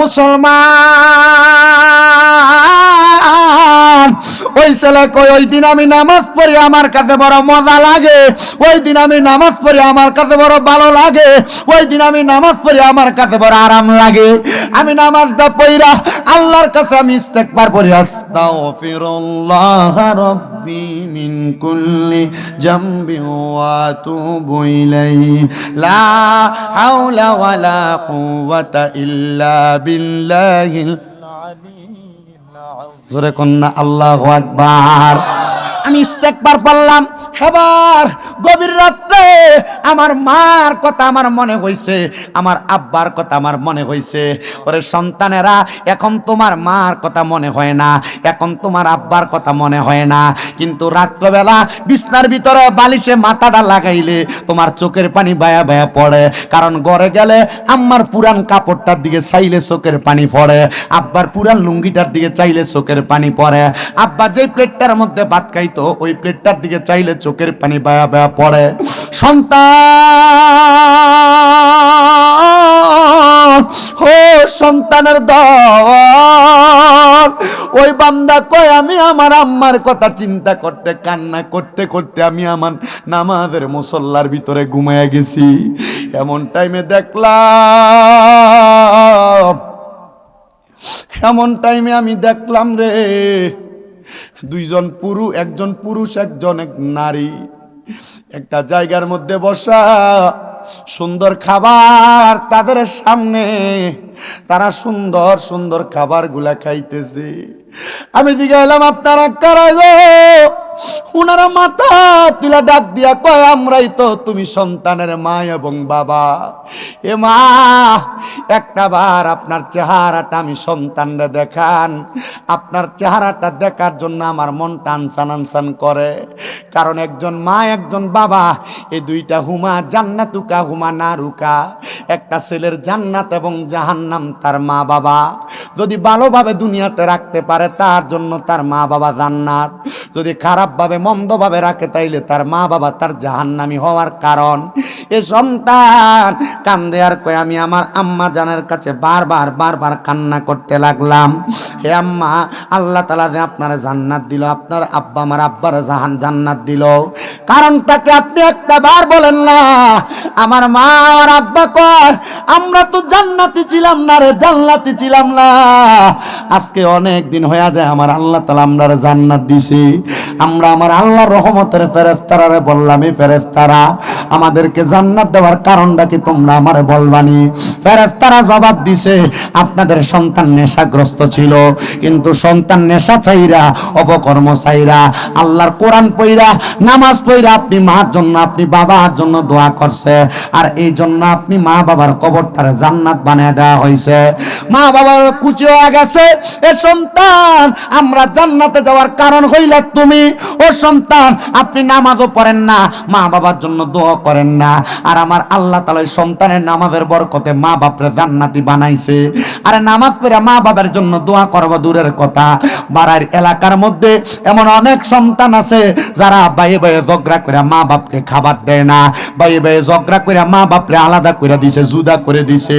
মুসলমান। ওই ছেলে ওই দিন আমি নামাজ পড়ি, আমার কাছে বড় মজা লাগে। ওই দিন আমি নামাজ পড়ি, আমার কাছে বড় ভালো লাগে। ওই দিন আমি নামাজ পড়ি, আমার কাছে বড় আরাম লাগে। আমি নামাজটা পড়িরা আল্লাহর কাছে আমি ইস্তেগফার পড়ি আস্তাগফিরুল্লাহ রাব্বি মিন কুল্লি জামবি ওয়া আতুবু ইলাইহি। লা হাওলা ওয়ালা কুওয়াতা ইল্লা বিল্লাহিল জোরে কন্যা আল্লাহ আকবার। আমি ইস্তেকবার পারলাম এবার গভীর রাত্রে আমার মার কথা আমার মনে হইছে, আমার আব্বার কথা আমার মনে হইছে। ওরে সন্তানেরা, এখন তোমার মার কথা মনে হয় না, এখন তোমার আব্বার কথা মনে হয় না। কিন্তু রাত্রবেলা বিছনার ভিতরে বালিশে মাথাটা লাগাইলে তোমার চোখের পানি বায়া বায়া পড়ে। কারণ ঘরে গেলে আম্মার পুরান কাপড়টার দিকে চাইলে চোখের পানি পড়ে, আব্বার পুরান লুঙ্গিটার দিকে চাইলে চোখের পানি পড়ে। আব্বা যেই প্লেটটার মধ্যে ভাত খাইতো, ওই প্লেটটার দিকে চাইলে চোখের পানি বায়া বায়া পড়ে। সন্তান, ও সন্তানের দল, ওই বান্দা কয়, আমি আমার আম্মার কথা চিন্তা করতে, কান্না করতে করতে আমি আমার নামাজের মুসল্লার ভিতরে ঘুমাইয়া গেছি। এমন টাইমে দেখলাম, এমন টাইমে আমি দেখলাম রে, দুইজন পুরুষ একজন পুরুষ, একজন এক নারী। একটা জায়গার মধ্যে বসা, সুন্দর খাবার তাদের সামনে। তারা সুন্দর সুন্দর খাবারগুলা খাইতেছে। আমি দিকে এলাম আপনারা কারা গো? উনারা মাথা তুলা ডাক দিয়া কয়, আমরাই তো তুমি সন্তানের মা এবং বাবা। এ মা, একটা বার আপনার চেহারাটা আমি সন্তানরা দেখান। আপনার চেহারাটা দেখার জন্য আমার মন টানসান আনসান করে। কারণ একজন মা, একজন বাবা, এই দুইটা হুমা জান্নাতুকা, হুমা নারুকা। একটা ছেলের জান্নাত এবং জাহান্নাম তার মা বাবা। যদি ভালোভাবে দুনিয়াতে রাখতে পারে, তার জন্য তার মা বাবা জান্নাত। যদি খারাপভাবে, মন্দভাবে রাখে, তাইলে তার মা বাবা তার জাহান্নামি হওয়ার কারণ। এ সন্তান কান্দে আর কয়ে, আমি আমার আম্মা জানের কাছে বারবার বারবার কান্না করতে লাগলাম। হে আম্মা, আল্লাহ তালা যে আপনার জান্নাত দিল, আপনার আব্বা আমার আব্বার জাহান জান্নাত দিল। কারণটাকে আপনি একটা বার বলেন না। আমার মা, আমার আব্বা কয়, আমরা তো জান্নাতি ছিলাম না রে, জান্নাতি ছিলাম না। আজকে অনেক দিন হয়ে যায়, আমার আল্লাহ তালা আমরা জান্নাত দিছি। আমরা আমার আল্লাহর রহমতের ফেরেস্তারারে বললাম এই ফেরেস্তারা আমাদেরকে জান্নাত দেওয়ার কারণটা কি তোমরা আমারে বলবানি? ফেরেস্তারা জবাব দিছে, আপনাদের সন্তান নেশাগ্রস্ত ছিল, কিন্তু সন্তান নেশা চাইরা অপকর্ম চাইরা আল্লাহর কোরআন পইরা, নামাজ পইরা আপনি মার জন্য, আপনি বাবার জন্য দোয়া করছে। আর এই জন্য আপনি মা বাবার কবরটারে জান্নাত বানিয়ে দেওয়া হয়েছে মা বাবার কুচি হয়ে গেছে। এ সন্তান, আমরা জান্নাতে যাওয়ার কারণ হইলে তুমি। ও সন্তান, আপনি নামাজও পড়েন না মা বাবার জন্য দোয়া করেন না। আর আমার আল্লাহ তালা সন্তানের নামাজের বরকতে মা বাপরে জান্নাতি বানাইছে। আরে নামাজ পড়ে মা বাবার জন্য দোয়া করব দূরের কথা। বাড়ার এলাকার মধ্যে এমন অনেক সন্তান আছে যারা বাইয়ে বাইয়ে ঝগড়া করে মা বাপকে খাবার দেয় না। বাইয়ে বাইয়ে ঝগড়া করে মা বাপরে আলাদা করে দিছে, জুদা করে দিছে।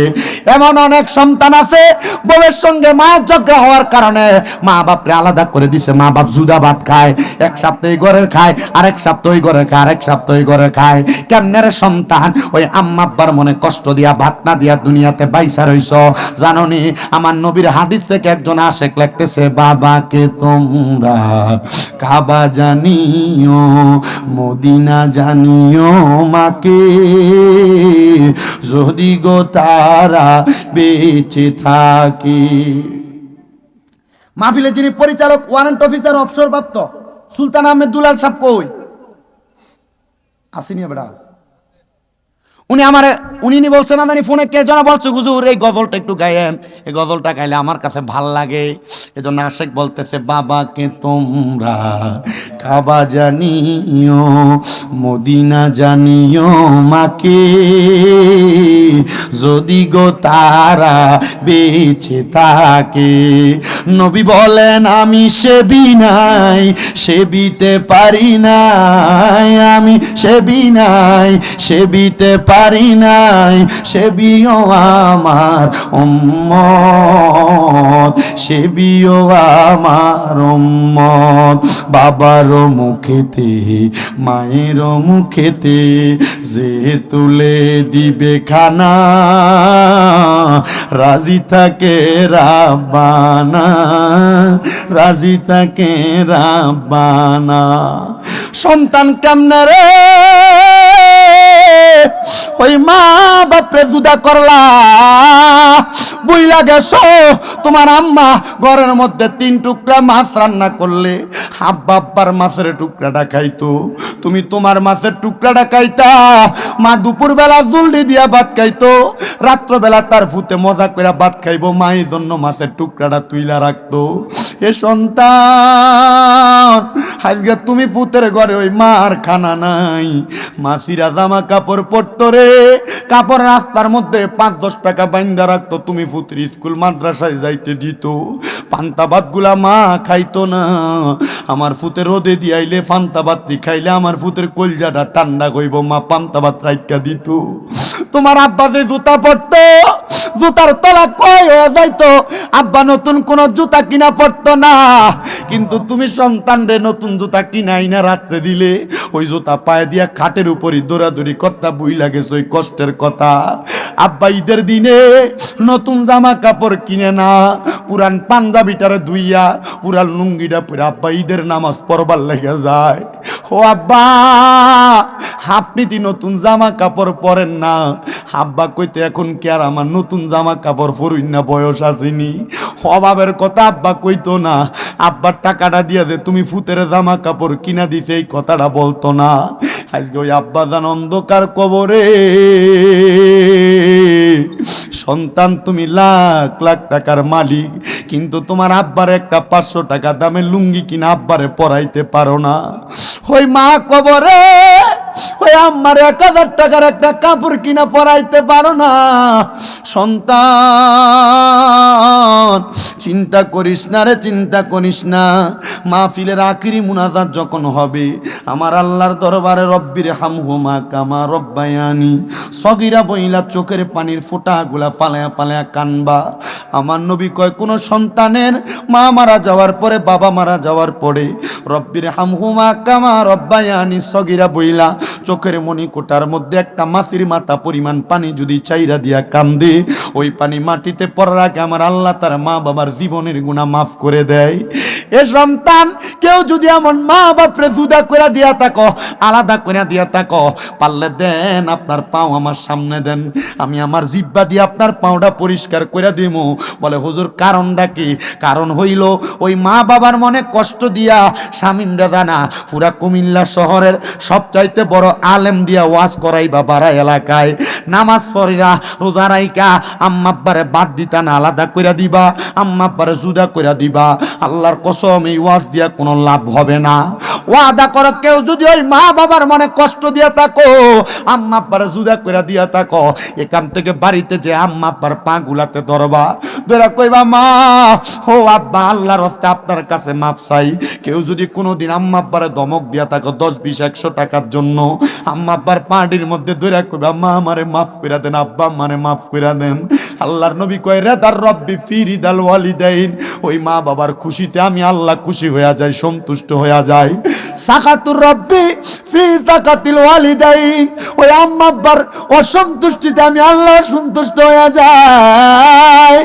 এমন অনেক সন্তান আছে, বউয়ের সঙ্গে মায়ের ঝগড়া হওয়ার কারণে মা বাপরে আলাদা করে দিছে। মা বাপ জুদা ভাত খায়, এক সপ্তাহ ঘরের খায়, আরেক সপ্তাহ ঘরে খায়, আরেক সপ্তাহ ঘরে খায়। কেমনে রে সন্তান, ওই আম্মা আব্বার মনে কষ্ট দিয়া, ভাত না দিয়া দুনিয়াতে বাইসা রইছ। জাননি, আমার নবীর হাদিস থেকে একজন আশেক লাগতেছে বাবাকে তোমরা কাবা জানিও মদিনা জানিও মাকে, যদি গো তারা বেঁচে থাকে। মাহফিলে যিনি পরিচালক, ওয়ারেন্ট অফিসার অফসর প্রাপ্ত সুলতান আহমেদ দুলাল সাহেব কই? আসিনি বেড়া। উনি আমার, উনি নি বলছেন আমি ফোনে কে জন বলছে, হুজুর, এই গজলটা একটু গায়েন। এই গজলটা গাইলে আমার কাছে ভালো লাগে। এজন্য আশেক বলতেছে বাবাকে তোমরা কাবা জানিও, মদিনা জানিও মাকে। যদি গো তারা বেঁচে থাকে, নবী বলেন, আমি সেবি নাই সেবিতে পারি নাই। আমি সেবি নাই সেবিতে পারি নাই সেবিও আমার উম্মত সেবিও আমার উম্মত। বাবার মুখেতে, মায়ের মুখেতে যে তুলে দিবে খানা, রাজি থাকে রাব্বানা, রাজি থাকে রাব্বানা। সন্তান কেমনে রে ওই মা বাপরে জুদা করলা। বুইলা গেছো তোমার আম্মা ঘরের মধ্যে তিন টুকরা মাছ রান্না করলে আব্বা মাছের টুকরাটা খাইতো। তুমি তোমার মাছের টুকরাটা খাইতা, মা দুপুর বেলা জলদি দিয়া ভাত খাইতো, রাত্রবেলা তার ফুতে মজা করে ভাত খাইবো, মা এই জন্য মাছের টুকরাটা তুইলা রাখতো। এ সন্তান, আজকে তুমি পুতের ঘরে ওই মার খানা নাই। মাসিরা জামা কাপড় পরতো রে, কাপড় রাস্তার মধ্যে পাঁচ দশ টাকা বাইন্দা রাখতো। তুমি পুত্রি স্কুল, মাদ্রাসায় যাইতে দিত। পান্তা ভাতগুলা মা খাইতো না। আমার ফুতে রোদে দিয়াইলে পান্তা ভাত খাইলে আমার ফুতের কলজাটা ঠান্ডা কইব। মা পান্তা ভাত রাইকা দিত। তোমার আব্বা যে জুতা পরতো, জুতার তলা কয় হয়ে যাইতো। আব্বা নতুন কোন জুতা কিনা পড়তো না। কিন্তু তুমি সন্তান রে, নতুন জুতা কিনাই না রাত্রে দিলে। ওই জুতা পায়ে দিয়া খাটের উপরই দৌড়াদৌড়ি কর্তা বুই লাগেছে ওই কষ্টের কথা। আব্বা ঈদের দিনে নতুন জামা কাপড় কিনে না, পুরান পাঞ্জাবিটারে ধুইয়া, পুরান লুঙ্গিটা পরে আব্বা ঈদের নামাজ পড়বার লেগে যায়। ও আব্বা, আপনি নতুন জামা কাপড় পরেন না। আব্বা কইতে, এখন কি আর আমার নতুন জামা কাপড় পরুই না? বয়স আসেনি। অভাবের কথা আব্বা কইতো না। আব্বার টাকাটা দিয়া দে, তুমি ফুতের জামা কাপড় কিনা দিতে এই কথাটা বলতো না। আজকে ওই আব্বা জান অন্ধকার কবরে। সন্তান, তুমি লাখ লাখ টাকার মালিক, কিন্তু তোমার আব্বার একটা পাঁচশো টাকা দামে লুঙ্গি কিনা আব্বারে পরাইতে পারো না। ওই মা কবরে ওই আমার এক হাজার টাকার একটা কাপড় কিনা পরাইতে পারো না। সন্তান চিন্তা করিস না রে, চিন্তা করিস না। মাহফিলের আখিরি মুনাজাত যখন হবে, আমার আল্লাহর দরবারে রব্বির হামহুমা কামা রব্বায়ানি। সগিরা বইলা চোখের পানির ফোঁটাগুলা ফালায়া ফালায়া কানবা। আমার নবী কয়, কোনো সন্তানের মা মারা যাওয়ার পরে, বাবা মারা যাওয়ার পরে, রব্বির হামহুমা কামা রব্বায়ানি সগিরা বইলা চোখের মণিকোটার মধ্যে একটা মাসির মাথা পরিমাণ পানি যদি চাইরা দিয়া কান্দে, ওই পানি মাটিতে পড়ার আগে আমার আল্লাহ তার মা বাবার জীবনের গুণা মাফ করে দেয়। এ সন্তান, কেউ যদি এমন মা বাপরে জুদা করে দিয়া থাকো, আলাদা করে দিয়া থাকো, পারলে দেন আপনার পাও আমার সামনে দেন। আমি আমার জিব্বা দিয়ে আপনার পাওটা পরিষ্কার করে দিব বলে, হুজুর, কারণটা কি? কারণ হইল, ওই মা বাবার মনে কষ্ট দিয়া স্বামীন জানা পুরা কুমিল্লা শহরের সবচাইতে বড় আলেম দিয়া ওয়াজ করাইবা বাড়া এলাকায়। নামাজ পড়িরা, রোজা রাইকা আম্মাব্বারে বাদ দিতা না, আলাদা কইরা দিবা। আম্মাব্বারে জুদা কইরা দিবা। আল্লাহর কসম, এই ওয়াজ দিয়া কোনো লাভ হবে না। ওয়াদা করো, কেউ যদি ওই মা বাবার মনে কষ্ট দিয়া থাকো, আম্মা আব্বার জুদা কইরা দিয়া থাকো, এখান থেকে বাড়িতে যে আম্মা আব্বার পা গুলাতে ধরবা। ধরা কইবা, মা, ও আব্বা, আল্লাহর হস্তে আপনার কাছে মাপ চাই। কেউ যদি কোনোদিন আম্মা আব্বারে ধমক দিয়া থাকো, দশ, বিশ, একশো টাকার জন্য, আম্মা আব্বার পাটির মধ্যে ধরে কইবা, মা, আমারে মাফ কইরা দেন, আব্বা আমারে মাফ কইরা দেন। আল্লাহর নবী কয় রে রেদার রব্বি ফিরি ফিরিদাল ওয়ালিদাইন। ওই মা বাবার খুশিতে আমি আল্লাহ খুশি হয়ে যাই, সন্তুষ্ট হইয়া যাই। সাকাতুর রব্বি ফি সাকাতিল ওয়ালিদাইন। ওই আম্মা আব্বার অসন্তুষ্টিতে আমি আল্লাহ সন্তুষ্ট হইয়া যাই।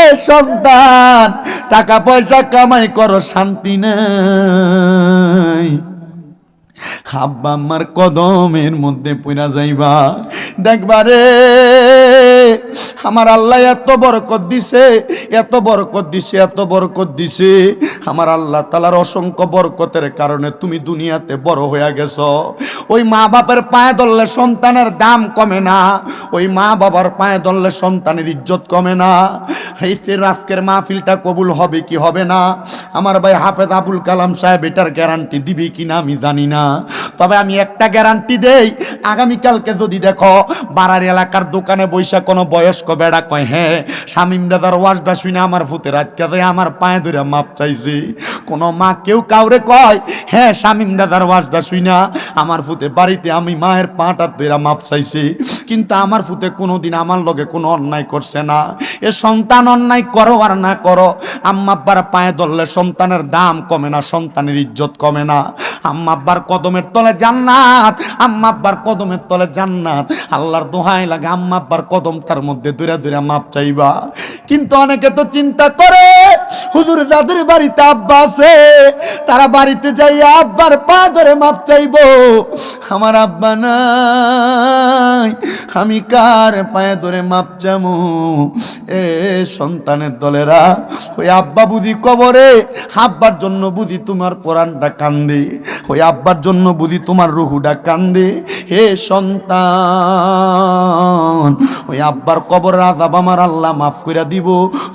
এ সন্তান, টাকা পয়সা কামাই করো, শান্তি নাই। আব্বা আমার কদমের মধ্যে পইরা যাইবা। দেখবা রে আমার আল্লাহ এত বরকত দিছে, এত বরকত দিছে, এত বরকত দিছে। আমার আল্লাহ তালার অসংখ্য বরকতের কারণে তুমি দুনিয়াতে বড় হয়ে গেছ। ওই মা বাপের পায়ে ধরলে সন্তানের দাম কমে না, ওই মা বাবার পায়ে ধরলে সন্তানের ইজ্জত কমে না। যে আজকের মাহফিলটা কবুল হবে কি হবে না? আমার ভাই হাফেজ আবুল কালাম সাহেব এটার গ্যারান্টি দিবি কিনা আমি জানি না। তবে আমি একটা গ্যারান্টি দেই, আগামীকালকে যদি দেখো বাড়ার এলাকার দোকানে বৈশা কোনো বয়স্ক বেড়া কয় হ্যাঁ শামিম দাদার ওয়াজটা শুনে আমার ফুতের আজকে দেয়, আমার পায়ে ধরে মাপ চাইছে। কোনো মা কেউ কাউরে কয় হ্যাঁ শামিম দাদার ওয়াজটা শুনা আমার ফুতে বাড়িতে আমি মায়ের পাটা ধরে মাপ চাইছি। কিন্তু আমার ফুতে কোনোদিন আমার লগে কোনো অন্যায় করছে না। এ সন্তান অন্যায় করো আর না করো, আম্মা আব্বার পায়ে ধরলে সন্তানের দাম কমে না, সন্তানের ইজ্জত কমে না। আম্মা আব্বার কদমের তলে জান্নাত, আম্মা আব্বার কদমের তলে জান্নাত। আল্লাহর দোহাই লাগে আম্মা আব্বার কদম তার মধ্যে দূরে দূরে মাপ চাইবা। কিন্তু অনেকে তো চিন্তা করে হুজুর যাদের বাড়িতে আব্বা আছে, তারা বাড়িতে যাই আব্বার পা ধরে মাপ চাইব। আমার আব্বা নাই, আমি কার পায়ে ধরে মাপ চামু? এ সন্তানের দলেরা, ওই আব্বা বুঝি কবরে, আব্বার জন্য বুঝি তোমার কোরআনটা কান্দে। ওই আব্বার জন্য বুঝি তোমার রুহুটা কান্দে। হে সন্তান, ওই আব্বার কবরের আজাব আমার আল্লাহ মাফ কইরা দিব।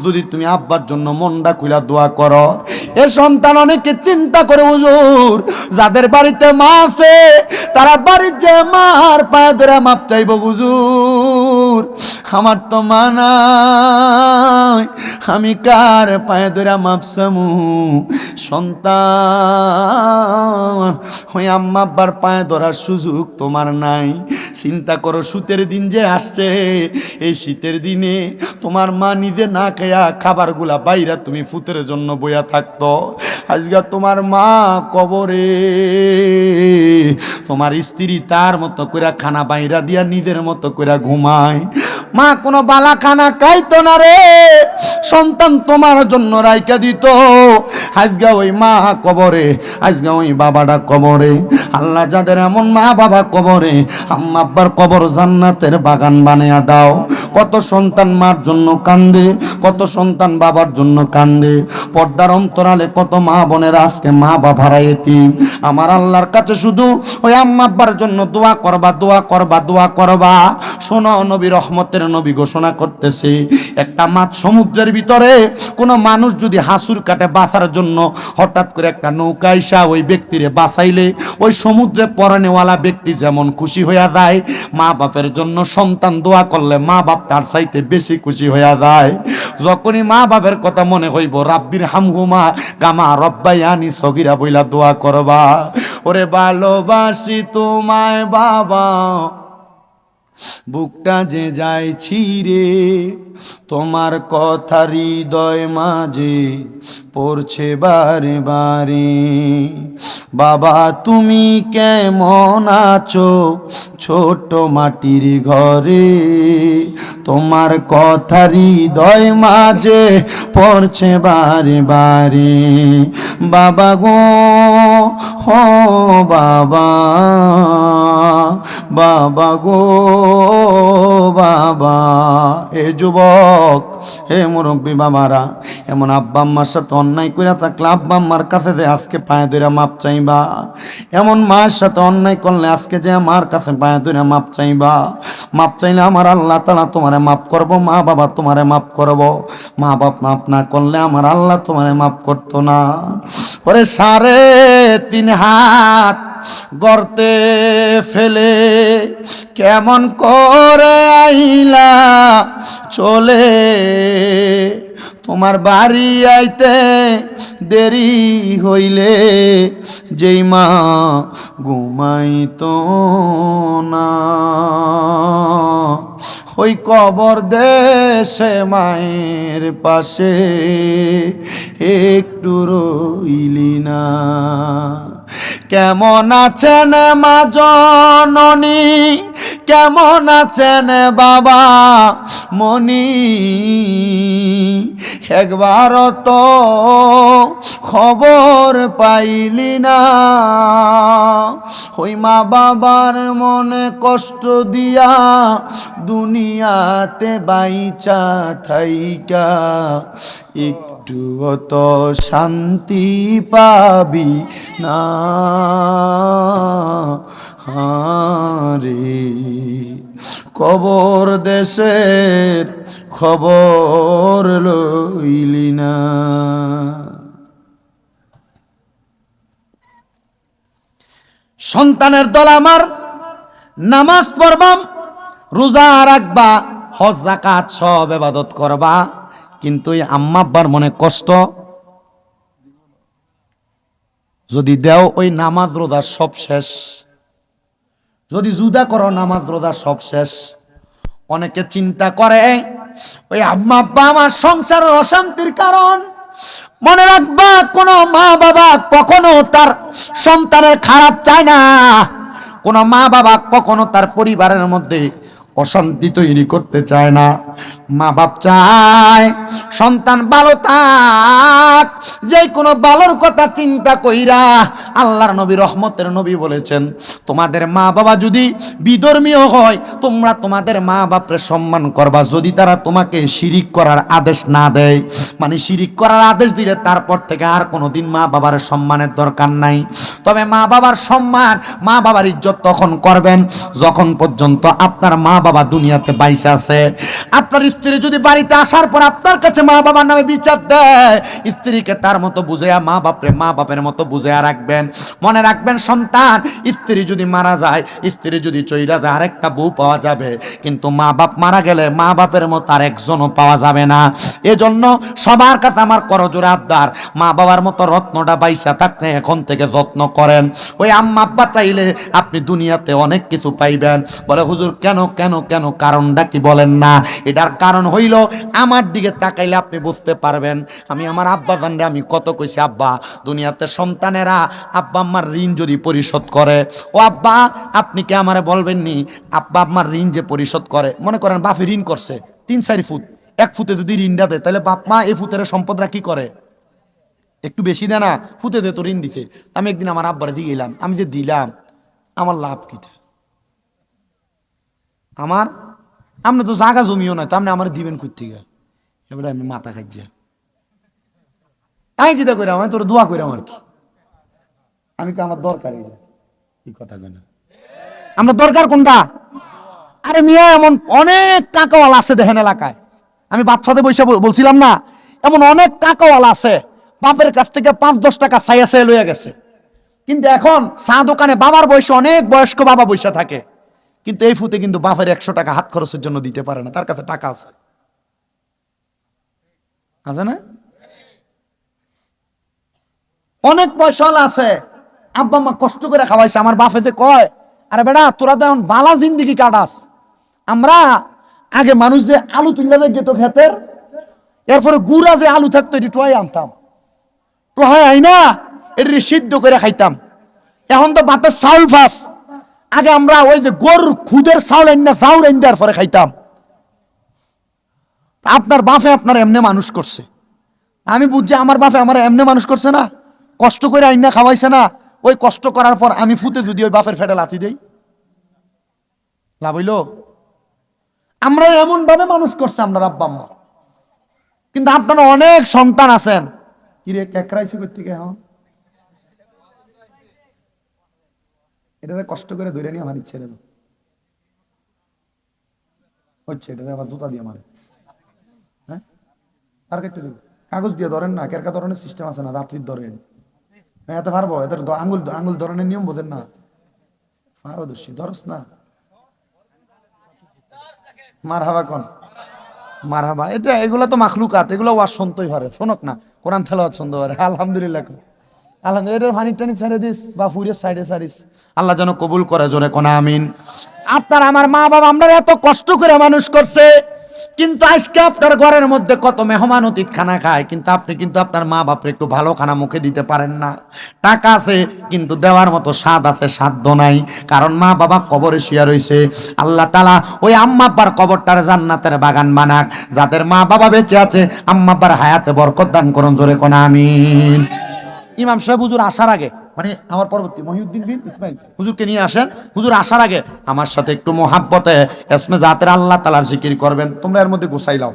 যদি তুমি আব্বার জন্য মনটা খুলা দোয়া কর। এ সন্তান অনেকে চিন্তা করে, হুজুর, যাদের বাড়িতে মা আছে, তারা বাড়ির যে মার পায়ে ধরে মাপ চাইব, হুজুর। আমার তো মা নাই আমি কার পায়ে ধরে মাপ চামু? সন্তান, ওই আম্মা আব্বার পায়ে ধরার সুযোগ তোমার নাই। চিন্তা করো শীতের দিন যে আসছে, এই শীতের দিনে তোমার মা নিজে না খেয়া খাবারগুলা বাইরা তুমি ফুতের জন্য বইয়া থাকতো। আজকে তোমার মা কবরে, তোমার স্ত্রী তার মতো করে খানা বাইরা দিয়া নিজের মতো করে ঘুমায়। মা, কোনো বালা খানা খাইতো না রে। সন্তান তোমার জন্য রাইকা দিত। আজকে ওই মা কবরে আজকে ওই বাবাটা কবরে। আল্লাহ যাদের এমন মা বাবা কবরে, আম্মা আব্বার কবর জান্নাতের বাগান বানিয়ে দাও। কত সন্তান মার জন্য কান্দে কত সন্তান বাবার জন্য কান্দে, পর্দার অন্তরালে কত মা বোনের আজকে মা বাবার এতিম। আমার আল্লাহর কাছে শুধু ওই আম্মা জন্য দোয়া করবা দোয়া করবা দোয়া করবা। শোনো, নবী রহমতের নবী ঘোষণা করতেছে, একটা মাছ সমুদ্রের ভিতরে কোনো মানুষ যদি হাসুর কাটে বাঁচার জন্য হঠাৎ করে একটা নৌকা আইসা ওই ব্যক্তিরে বাঁচাইলে, ওই সমুদ্রে পরানেওয়ালা ব্যক্তি যেমন খুশি হইয়া যায়, মা বাপের জন্য সন্তান দোয়া করলে মা বাপ তার চাইতে বেশি খুশি হইয়া যায়। যখনই মা বাপের কথা মনে হইব, রাব্বির হামহুমা গামা রব্বাইয়ানি সগিরা, বইলা দোয়া করবা। ওরে ভালোবাসি তোমায় বাবা। বুকটা যে যায় ছিঁড়ে, তোমার কথা হৃদয় মাঝে পড়ছে বারে বারে। বাবা, তুমি কেমন আছো ছোট মাটির ঘরে? তোমার কথা হৃদয় মাঝে পড়ছে বারে বারে। বাবা গো, হো বাবা। বাবা গো, বাবা। এ যুবক হে মুরব্বী বাবারা, এমন আব্বা আম্মার সাথে অন্যায় করে থাকলে আব্বা আম্মার কাছে যে আজকে পায়ে ধরে মাপ চাইবা। এমন মায়ের সাথে অন্যায় করলে আজকে যে মার কাছে পায়ে ধরে মাপ চাইবা। মাপ চাইলে আমার আল্লাহ তালা তোমারে মাপ করব, মা বাবা তোমারে মাপ করব। মা বাপ মাপ না করলে আমার আল্লাহ তোমারে মাপ করতো না। ওরে সাড়ে তিন হাত গর্তে ফেলে কেমন করে আইলা চলে? তোমার বাড়ি আইতে দেরি হইলে যেই মা ঘুমাইতো না। ওই কবর দেশে মায়ের পাশে একটু রইলি না। কেমন আছেন মা জননী? কেমন আছেন বাবা মনি একবার তো খবর পাইলি না। ওই মা বাবার মনে কষ্ট দিয়া দুনিয়াতে বাইচা থাইকা। একটু তো শান্তি পাবি না। হারে, কবর দেশের খবর লইলি না। সন্তানের দল আমার, নামাজ পড়বাম, রোজা রাখবা, হজ জাকাত সব এবাদত করবা। কিন্তু এই আম্মা আব্বার মনে কষ্ট? যদি দেও ওই নামাজ রোজা সব শেষ, যদি জুদা করো নামাজ রোজা সব শেষ, অনেকে চিন্তা করে, ওই আম্মা আব্বা আমার সংসারের অশান্তির কারণ। মনে রাখবা, কোনো মা বাবা কখনো তার সন্তানের খারাপ চায় না। কোনো মা বাবা কখনো তার পরিবারের মধ্যে অশান্তি তৈরি করতে চায় না। মা বাপ চায়, সন্তান ভালো থাক, যে কোনো ভালোর কথা চিন্তা কইরা আল্লাহর নবী রহমতের নবী বলেছেন, তোমাদের মা বাবা যদি বিধর্মীয় হয়, তোমরা তোমাদের মা বাপরে সম্মান করবা। যদি তারা তোমাকে শিরিক করার আদেশ না দেয় মানে শিরিক করার আদেশ দিলে তারপর থেকে আর কোনোদিন মা বাবার সম্মানের দরকার নাই। তবে মা বাবার সম্মান, মা বাবার ইজ্জত তখন করবেন, যখন পর্যন্ত আপনার মা বাবা দুনিয়াতে বাইসে আছে। আপনার স্ত্রী যদি বাড়িতে আসার পর আপনার কাছে মা বাবার নামে বিচার দেয়, স্ত্রীকে তার মতো বুঝেয়া মা বাপরে মা বাপের মতো বুঝেয়া রাখবেন। মনে রাখবেন, সন্তান, স্ত্রী যদি মারা যায়, স্ত্রী যদি চইরা যায়, আরেকটা বউ পাওয়া যাবে। কিন্তু মা বাপ মারা গেলে মা বাপের মতো আর একজনও পাওয়া যাবে না। এজন্য সবার কাছে আমার করজোরে আবদার মা বাবার মতো রত্নটা বাইসা থাকতে এখন থেকে যত্ন করেন। ওই আম্মা আব্বা চাইলে আপনি দুনিয়াতে অনেক কিছু পাইবেন। বলে, হুজুর, কেন কেন কেন কেন কারণটা কি বলেন না? এটার কারণ হইল, আমার দিকে তাকাইলে আপনি বুঝতে পারবেন, আমি আমার আব্বা জানলে আমি কত কইছি, আব্বা, দুনিয়াতে সন্তানেরা আব্বা আম্মার ঋণ যদি পরিশোধ করে। ও আব্বা, আপনি কি আমারে বলবেন নি আব্বা আম্মার ঋণ যে পরিশোধ করে? মনে করেন বাপে ঋণ করছে, তিন, চারি ফুট, এক ফুটে যদি ঋণটা দেয়, তাহলে বাপ মা এই ফুটের সম্পদরা কি করে? একটু বেশি দেয় না, ফুটে দে তো ঋণ দিছে। আমি একদিন আমার আব্বারে দিয়ে গেলাম আমি যে দিলাম, আমার লাভ কিটা আমার? আপনি তো জাগা জমিও নয় তো আপনি আমার দিবেন করতে গেল এবারে আমি মাথা খাইছি আমি কিতা করে আমি তোর দোয়া করে আমার কি। আমি কি আমার দরকার কি কথা কেন আমরা দরকার কোনটা? আরে মিয়া, এমন অনেক টাকাওয়ালা আছে দেখেন এলাকায়। আমি বাচ্চাদের বসে বলছিলাম না, এমন অনেক টাকাওয়ালা আছে। বাপের কাছ থেকে পাঁচ, দশ টাকা ছাইয়া ছাইয়া লইয়া গেছে। কিন্তু এখন চা দোকানে বাবার বয়সে অনেক বয়স্ক বাবা বসে থাকে। কিন্তু এই ফুতে কিন্তু বাপের একশো টাকা হাত খরচের জন্য দিতে পারে না, তার কাছে টাকা আছে। আছে না? অনেক পয়সাওয়ালা আছে। আব্বা মা কষ্ট করে খাওয়াইছে, আমার বাপে যে কয়, আরে বেটা, তোরা তো এখন বালা জিন্দিগি কাটাস। আমরা আগে মানুষ যে আলু তুললে গেত খেতের এরপরে গুড়া যে আলু থাকতো, এটি টোয়াই আনতাম। টোহাই আই না এটি সিদ্ধ করে খাইতাম। এখন তো ভাতের চাউল ফাঁস। আগে আমরা ওই যে গরুর খুদের চাউল আইন না চাউল দেওয়ার পরে খাইতাম। আপনার বাপে আপনার এমনি মানুষ করছে। আমি বুঝছি আমার বাপে আমার এমনি মানুষ করছে না, কষ্ট করে আইনা খাওয়াইছে না। ওই কষ্ট করার পর আমি ফুতে যদি ওই বাপের ফেটে লাথি দেই। লাভ হইল? আমরা এমন ভাবে মানুষ করছে আমরা আব্বা আম্মা। কিন্তু আপনারা অনেক সন্তান আছেন। কিরে কেকরাইছি করতে এখন? এটা কষ্ট করে ধরে নিয়ে আমার ইচ্ছে রে হচ্ছে, এটা আবার জুতা দিয়ে মারে। হ্যাঁ? আর কেটে দেবো কাগজ দিয়ে ধরেন না, কেরকা ধরনের সিস্টেম আছে না দাঁতরির ধরেন। হ্যাঁ এত পারব এদের আঙ্গুল আঙ্গুল ধরনের নিয়ম বোঝেন না। পারদর্শী, ধরস না। মার হাবা কন? মার হাবা এটা, এগুলো তো মাখলুকাত, এগুলো ওয়াজ শুনতেই পারে, শোনক না। কোরআন তেলাওয়াত শুনতে পারে, আলহামদুলিল্লাহ। আলহামদুলিল্লাহ, এটার ফানি টানি ছেড়ে দিস বা ফুরের সাইডে সারিস আল্লাহ যেন কবুল করে, জোরে কোনা আমিন। আপনার আমার মা বাবা আমরা এত কষ্ট করে মানুষ করছে, কিন্তু আজকে আপনার ঘরের মধ্যে কত মেহমান অতীত খানা খায়, কিন্তু আপনি কিন্তু আপনার মা বাপরে একটু ভালো খানা মুখে দিতে পারেন না। টাকা আছে, কিন্তু দেওয়ার মতো স্বাদ আছে, সাধ্য নাই। কারণ মা বাবা কবরে শুয়ে রয়েছে আল্লাহ তালা ওই আম্মাব্বার কবরটার জান্নাতের বাগান বানাক, যাদের মা বাবা বেঁচে আছে আম্মাব্বার হায়াতে বরকত দান করুন, জোরে কোন আমিন। ইমাম সাহেব হুজুর আসার আগে মানে আমার পরবর্তী মহিউদ্দিন বিন ইসমাইল হুজুরকে নিয়ে আসেন, হুজুর আসার আগে, আমার সাথে একটু মোহাব্বতে এসমে জাতের আল্লাহ তালার জিকির করবেন, তোমরা এর মধ্যে গোসাই লাও